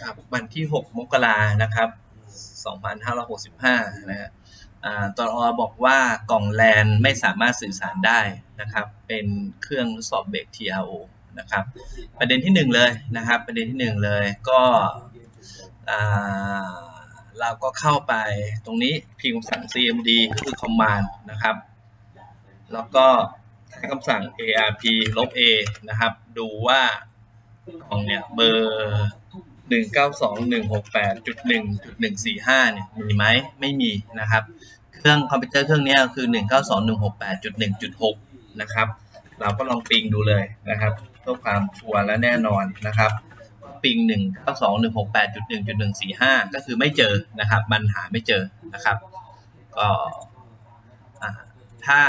ครับวันที่ 6 มกรานะครับ 2565 นะฮะอ่าตอบอกว่ากล่องแลนไม่สามารถสื่อสารได้นะครับ เป็นเครื่องทดสอบเบรก TRO นะครับ ประเด็นที่หนึ่งเลยนะครับ ประเด็นที่หนึ่งเลยก็อ่าเราก็เข้าไปตรงนี้พิมพ์คำสั่ง cmd คือ command นะครับ แล้วก็ใช้คำสั่ง arp ลบ a นะครับ ดูว่ากล่องเนี่ยเบอร์ 192.168.1.145 เนี่ยมีไหมไม่มีนะครับ เครื่องคอมพิวเตอร์เครื่องนี้คือ 192.168.1.6 นะครับ เราก็ลองปิงดูเลยนะครับเพื่อความชัวร์และแน่นอนนะครับปิง 192.168.1.145 ก็คือไม่เจอนะครับ มันหาไม่เจอนะครับ ก็ถ้า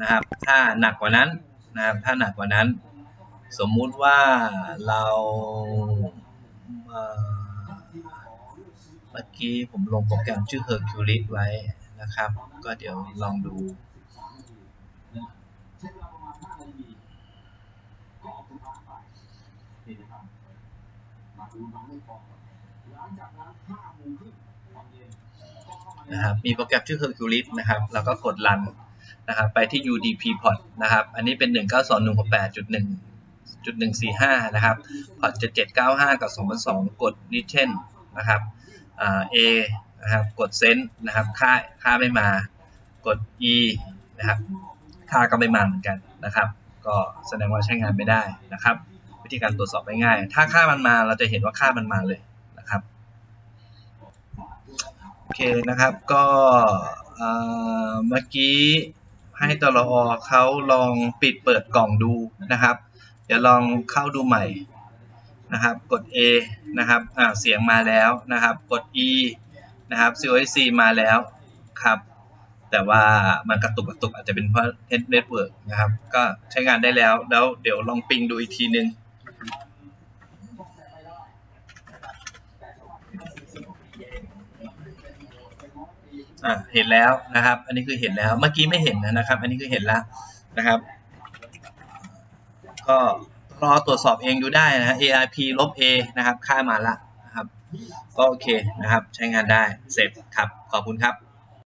นะครับ ถ้าหนักกว่านั้นนะครับ ถ้าหนักกว่านั้น สมมุติว่าเรา มื่อกี้ผมลงโปรแกรมชื่อ Hercules ไว้นะครับ ก็เดี๋ยวลองดูนะครับ มีโปรแกรมชื่อ Hercules นะครับ แล้วก็กด run นะครับ ไปที่ UDP port นะครับ อันนี้เป็น 192.168.1.145 นะครับ พอร์ต 7795 กับ 2002 กด return นะครับ A นะครับกด send นะครับค่าค่าไม่มากด E นะครับค่าก็ไม่มาเหมือนกันนะครับ ก็แสดงว่าใช้งานไม่ได้นะครับ วิธีการตรวจสอบง่ายๆถ้าค่ามันมาเราจะเห็นว่าค่ามันมาเลยนะครับโอเคนะครับก็เอ่อเมื่อกี้ให้ตลอเขาลองปิดเปิดกล่องดูนะครับ เดี๋ยวลองเข้าดูใหม่ นะครับ กด A นะครับอ่าเสียงมาแล้วนะครับ กด E นะครับ COC มาแล้วครับ แต่ว่ามันกระตุกกระตุกอาจจะเป็นเพราะ network นะครับ ก็ใช้งานได้แล้ว แล้วเดี๋ยวลองปิงดูอีกทีนึงอะเห็นแล้วนะครับ อันนี้คือเห็นแล้ว เมื่อกี้ไม่เห็นนะครับ อันนี้คือเห็นแล้วนะครับ ก็ รอตรวจสอบเองดูได้นะ ARP ลบ A นะครับ ค่ามาละนะครับ ก็โอเคนะครับ ใช้งานได้ เสร็จครับ ขอบคุณครับ